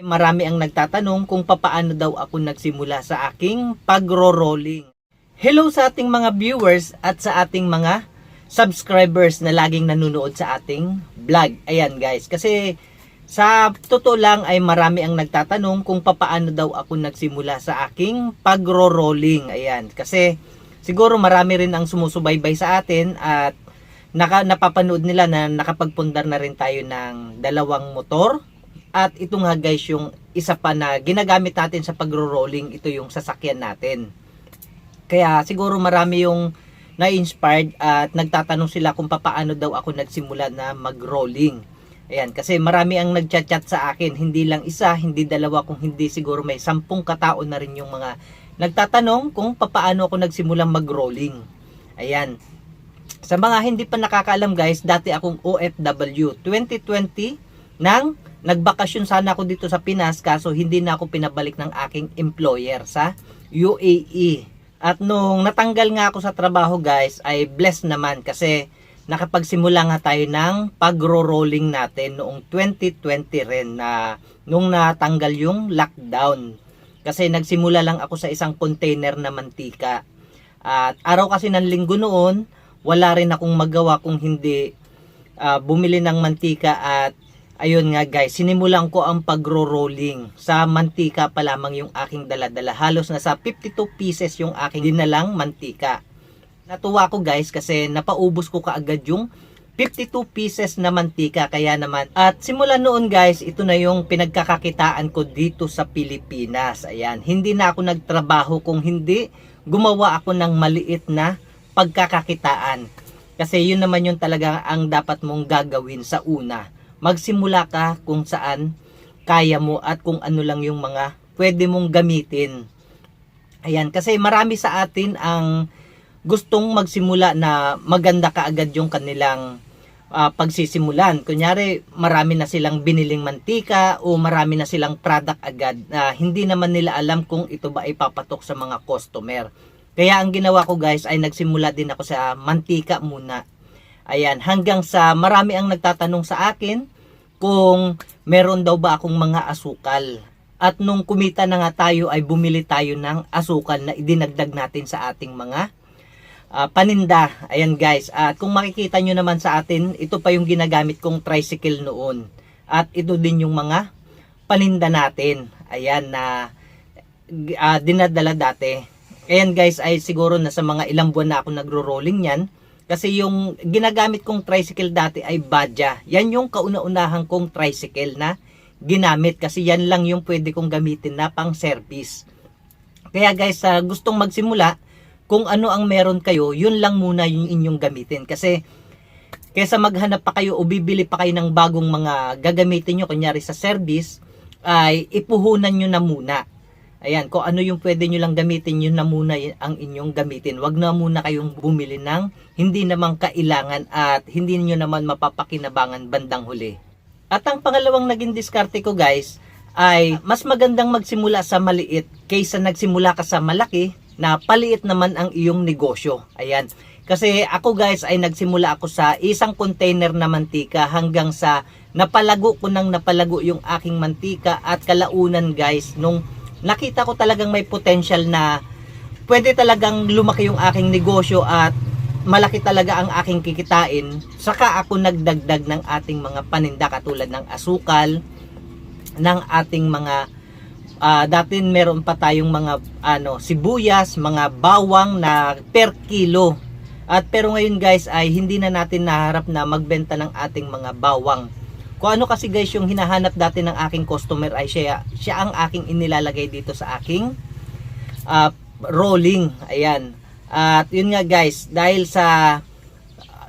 Marami ang nagtatanong kung papaano daw ako nagsimula sa aking pagro-rolling. Hello sa ating mga viewers at sa ating mga subscribers na laging nanonood sa ating vlog. Ayan guys, kasi sa totoo lang ay marami ang nagtatanong kung papaano daw ako nagsimula sa aking pagro-rolling. Ayan, kasi siguro marami rin ang sumusubaybay sa atin at naka, napapanood nila na nakapagpundar na rin tayo ng dalawang motor. At ito nga guys yung isa pa na ginagamit natin sa pagro-rolling, ito yung sasakyan natin. Kaya siguro marami yung na-inspired at nagtatanong sila kung papaano daw ako nagsimula na mag-rolling. Ayan, kasi marami ang nagchat-chat sa akin, hindi lang isa, hindi dalawa, kung hindi siguro may sampung katao na rin yung mga nagtatanong kung papaano ako nagsimulang mag-rolling. Ayan. Sa mga hindi pa nakakaalam guys, dati akong OFW 2020 nang nagbakasyon sana ako dito sa Pinas kaso hindi na ako pinabalik ng aking employer sa UAE. At nung natanggal nga ako sa trabaho guys, ay blessed naman kasi nakapagsimula nga tayo ng pagro-rolling natin noong 2020 rin na nung natanggal yung lockdown. Kasi nagsimula lang ako sa isang container na mantika. At araw kasi ng linggo noon, wala rin akong magawa kung hindi ah, bumili ng mantika at ayun nga guys, sinimulan ko ang pagro-rolling. Sa mantika pa lamang yung aking daladala. Halos nasa 52 pieces yung aking dinalang mantika. Natuwa ko guys kasi napaubos ko kaagad yung 52 pieces na mantika kaya naman at simula noon guys ito na yung pinagkakakitaan ko dito sa Pilipinas ayan hindi na ako nagtrabaho kung hindi gumawa ako ng maliit na pagkakakitaan kasi yun naman yung talaga ang dapat mong gagawin sa una magsimula ka kung saan kaya mo at kung ano lang yung mga pwede mong gamitin ayan kasi marami sa atin ang gustong magsimula na maganda kaagad yung kanilang ah, pagsisimulan. Kunyari, marami na silang biniling mantika o marami na silang product agad na hindi naman nila alam kung ito ba ay papatok sa mga customer. Kaya ang ginawa ko guys ay nagsimula din ako sa mantika muna. Ayan, hanggang sa marami ang nagtatanong sa akin kung meron daw ba akong mga asukal. At nung kumita na nga tayo ay bumili tayo ng asukal na idinagdag natin sa ating mga ah, paninda. Ayan guys. At kung makikita nyo naman sa atin, ito pa yung ginagamit kong tricycle noon. At ito din yung mga paninda natin. Ayan na ah, dinadala dati. Ayan guys ay siguro na sa mga ilang buwan na ako nagro-rolling yan. Kasi yung ginagamit kong tricycle dati ay Badja. Yan yung kauna-unahan kong tricycle na ginamit. Kasi yan lang yung pwede kong gamitin na pang service. Kaya guys, sa gustong magsimula, kung ano ang meron kayo, yun lang muna yung inyong gamitin. Kasi, kesa maghanap pa kayo o bibili pa kayo ng bagong mga gagamitin nyo, kunyari sa service, ay ipuhunan nyo na muna. Ayan, kung ano yung pwede nyo lang gamitin, yun na muna ang inyong gamitin. Wag na muna kayong bumili ng hindi naman kailangan at hindi nyo naman mapapakinabangan bandang huli. At ang pangalawang naging diskarte ko guys, ay mas magandang magsimula sa maliit kaysa nagsimula ka sa malaki na paliit naman ang iyong negosyo. Ayan. Kasi ako guys ay nagsimula ako sa isang container na mantika hanggang sa napalago ko nang napalago yung aking mantika at kalaunan guys nung nakita ko talagang may potential na pwede talagang lumaki yung aking negosyo at malaki talaga ang aking kikitain saka ako nagdagdag ng ating mga paninda katulad ng asukal ng ating mga ah dati meron pa tayong mga ano sibuyas, mga bawang na per kilo. At pero ngayon guys ay hindi na natin naharap na magbenta ng ating mga bawang. Kung ano kasi guys yung hinahanap dati ng aking customer ay siya, siya ang aking inilalagay dito sa aking ah, rolling. Ayan. At yun nga guys, dahil sa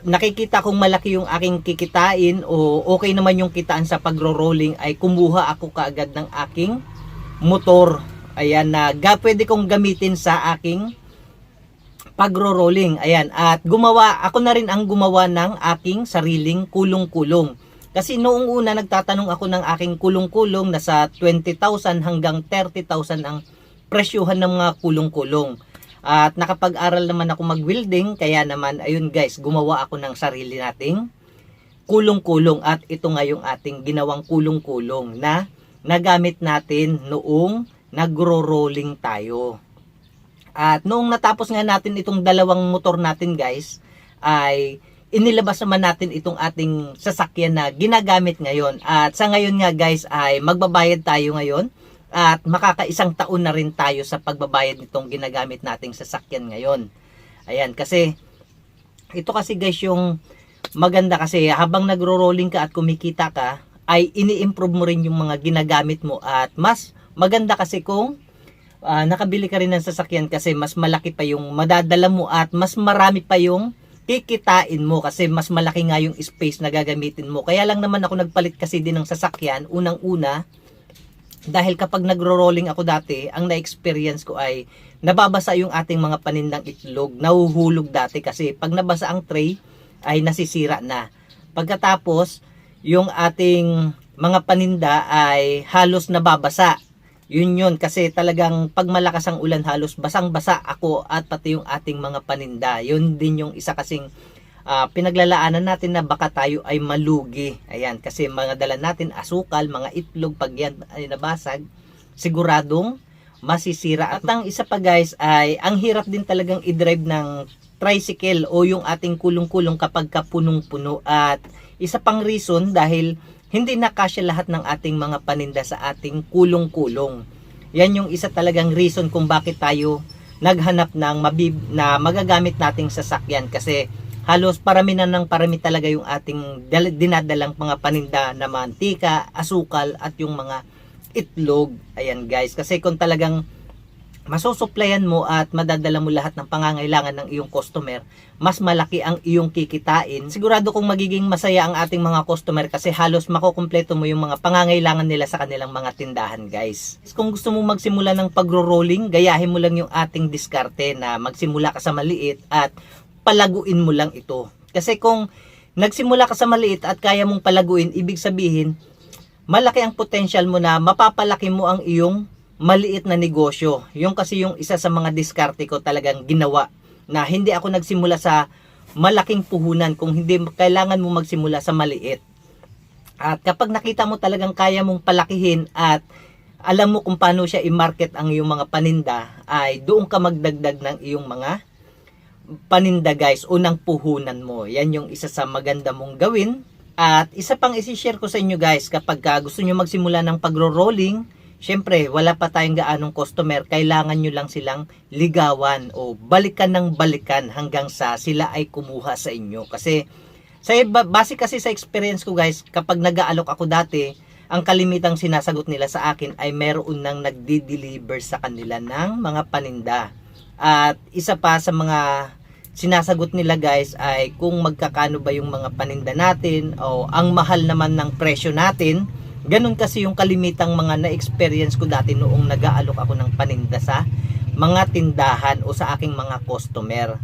nakikita kong malaki yung aking kikitain o okay naman yung kitaan sa pagro-rolling ay kumuha ako kaagad ng aking motor. Ayan na ga, pwede kong gamitin sa aking pagro-rolling. Ayan. At gumawa, ako na rin ang gumawa ng aking sariling kulong-kulong. Kasi noong una nagtatanong ako ng aking kulong-kulong nasa 20,000 hanggang 30,000 ang presyuhan ng mga kulong-kulong. At nakapag-aral naman ako mag-welding kaya naman ayun guys, gumawa ako ng sarili nating kulong-kulong at ito nga yung ating ginawang kulong-kulong na na gamit natin noong nagro-rolling tayo. At noong natapos nga natin itong dalawang motor natin guys, ay inilabas naman natin itong ating sasakyan na ginagamit ngayon. At sa ngayon nga guys ay magbabayad tayo ngayon at makakaisang taon na rin tayo sa pagbabayad nitong ginagamit nating sasakyan ngayon. Ayan, kasi ito kasi guys yung maganda kasi habang nagro-rolling ka at kumikita ka, ay ini-improve mo rin yung mga ginagamit mo at mas maganda kasi kung ah, nakabili ka rin ng sasakyan kasi mas malaki pa yung madadala mo at mas marami pa yung kikitain mo kasi mas malaki nga yung space na gagamitin mo. Kaya lang naman ako nagpalit kasi din ng sasakyan unang-una dahil kapag nagro-rolling ako dati, ang na-experience ko ay nababasa yung ating mga panindang itlog. Nahuhulog dati kasi pag nabasa ang tray ay nasisira na. Pagkatapos, yung ating mga paninda ay halos nababasa. Yun yun kasi talagang pag malakas ang ulan halos basang-basa ako at pati yung ating mga paninda. Yun din yung isa kasing ah, pinaglalaanan natin na baka tayo ay malugi. Ayan, kasi mga dala natin asukal, mga itlog, pag yan ay nabasag, siguradong masisira. At ang isa pa guys ay ang hirap din talagang i-drive ng tricycle o yung ating kulong-kulong kapag kapunong-puno. At isa pang reason dahil hindi nakasya lahat ng ating mga paninda sa ating kulong-kulong. Yan yung isa talagang reason kung bakit tayo naghanap ng mabib na magagamit nating sasakyan kasi halos parami na ng parami talaga yung ating dal- dinadalang mga paninda na mantika, asukal at yung mga itlog. Ayan guys, kasi kung talagang masusuplayan mo at madadala mo lahat ng pangangailangan ng iyong customer, mas malaki ang iyong kikitain. Sigurado kong magiging masaya ang ating mga customer kasi halos makukumpleto mo yung mga pangangailangan nila sa kanilang mga tindahan guys. Kung gusto mo magsimula ng pagro-rolling, gayahin mo lang yung ating diskarte na magsimula ka sa maliit at palaguin mo lang ito. Kasi kung nagsimula ka sa maliit at kaya mong palaguin, ibig sabihin, malaki ang potential mo na mapapalaki mo ang iyong maliit na negosyo. Yung kasi yung isa sa mga diskarte ko talagang ginawa na hindi ako nagsimula sa malaking puhunan kung hindi kailangan mo magsimula sa maliit. At kapag nakita mo talagang kaya mong palakihin at alam mo kung paano siya i-market ang iyong mga paninda, ay doon ka magdagdag ng iyong mga paninda guys, unang puhunan mo. Yan yung isa sa maganda mong gawin. At isa pang isi-share ko sa inyo guys, kapag ka gusto nyo magsimula ng pagro-rolling, syempre wala pa tayong gaanong customer, kailangan nyo lang silang ligawan o balikan ng balikan hanggang sa sila ay kumuha sa inyo. Kasi sa ba- base kasi sa experience ko guys, kapag nag-aalok ako dati, ang kalimitang sinasagot nila sa akin ay meron nang nagdi-deliver sa kanila ng mga paninda. At isa pa sa mga sinasagot nila guys ay kung magkakano ba yung mga paninda natin o ang mahal naman ng presyo natin. Ganun kasi yung kalimitang mga na-experience ko dati noong nag-aalok ako ng paninda sa mga tindahan o sa aking mga customer.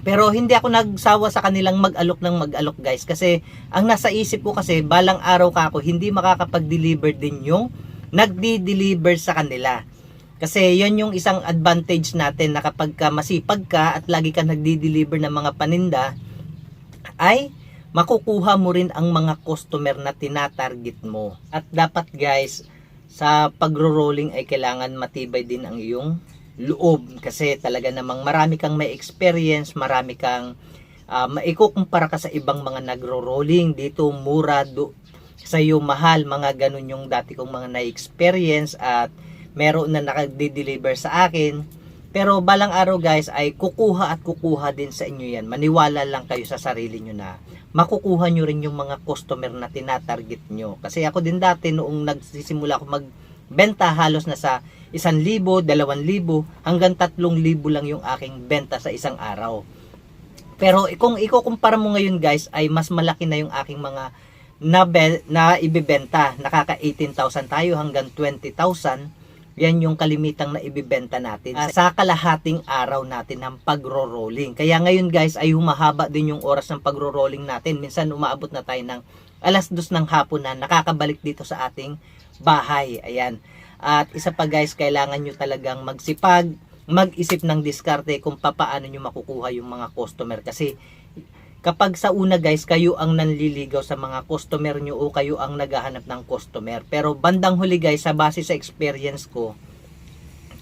Pero hindi ako nagsawa sa kanilang mag-alok ng mag-alok guys kasi ang nasa isip ko kasi balang araw ka ako hindi makakapag-deliver din yung nagdi-deliver sa kanila. Kasi yan yung isang advantage natin na kapag ka masipag ka at lagi ka nagdi-deliver ng mga paninda ay makukuha mo rin ang mga customer na tinatarget mo. At dapat guys, sa pagro-rolling ay kailangan matibay din ang iyong loob. Kasi talaga namang marami kang may experience, marami kang uh, maikukumpara ka sa ibang mga nagro-rolling. Dito mura do sa iyo mahal mga ganun yung dati kong mga na-experience at meron na nakade-deliver sa akin pero balang araw guys ay kukuha at kukuha din sa inyo yan maniwala lang kayo sa sarili nyo na makukuha nyo rin yung mga customer na tinatarget nyo kasi ako din dati noong nagsisimula ako magbenta halos na sa isang libo, dalawang libo, hanggang tatlong libo lang yung aking benta sa isang araw. Pero kung ikukumpara mo ngayon guys, ay mas malaki na yung aking mga na, na ibibenta. Nakaka 18,000 tayo hanggang 20,000. Yan yung kalimitang na ibibenta natin uh, sa kalahating araw natin ng pagro-rolling. Kaya ngayon guys ay humahaba din yung oras ng pagro-rolling natin. Minsan umaabot na tayo ng alas dos ng hapon na nakakabalik dito sa ating bahay. Ayan. At isa pa guys, kailangan nyo talagang magsipag, mag-isip ng diskarte kung papaano nyo makukuha yung mga customer. Kasi kapag sa una guys, kayo ang nanliligaw sa mga customer nyo o kayo ang naghahanap ng customer. Pero bandang huli guys, sa base sa experience ko,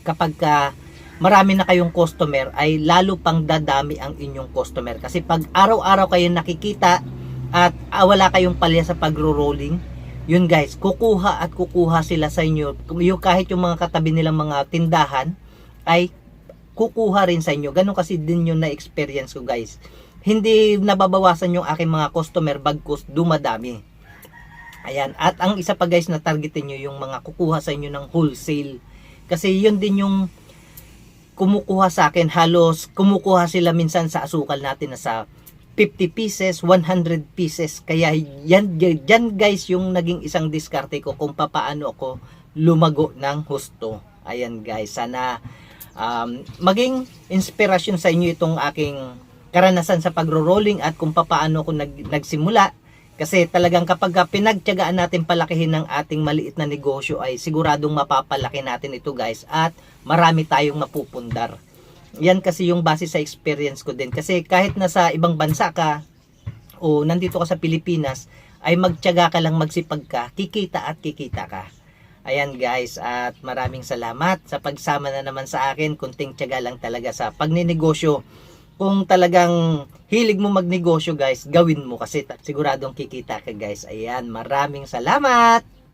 kapag ka marami na kayong customer, ay lalo pang dadami ang inyong customer. Kasi pag araw-araw kayo nakikita at ah, wala kayong palya sa pagro-rolling, yun guys, kukuha at kukuha sila sa inyo. Yung kahit yung mga katabi nilang mga tindahan, ay kukuha rin sa inyo. Ganun kasi din yung na-experience ko guys. Hindi nababawasan yung aking mga customer bagkus dumadami. Ayan. At ang isa pa guys na targetin nyo yung mga kukuha sa inyo ng wholesale. Kasi yun din yung kumukuha sa akin. Halos kumukuha sila minsan sa asukal natin na sa 50 pieces, 100 pieces. Kaya yan, yan guys yung naging isang diskarte ko kung papaano ako lumago ng husto. Ayan guys, sana um, maging inspirasyon sa inyo itong aking karanasan sa pagro-rolling at kung papaano ako nag, nagsimula. Kasi talagang kapag ka pinagtyagaan natin palakihin ng ating maliit na negosyo ay siguradong mapapalaki natin ito guys at marami tayong mapupundar. Yan kasi yung base sa experience ko din. Kasi kahit nasa ibang bansa ka o nandito ka sa Pilipinas ay magtyaga ka lang magsipag ka, kikita at kikita ka. Ayan guys, at maraming salamat sa pagsama na naman sa akin. Kunting tiyaga lang talaga sa pagninegosyo. Kung talagang hilig mo magnegosyo guys, gawin mo kasi siguradong kikita ka guys. Ayan, maraming salamat!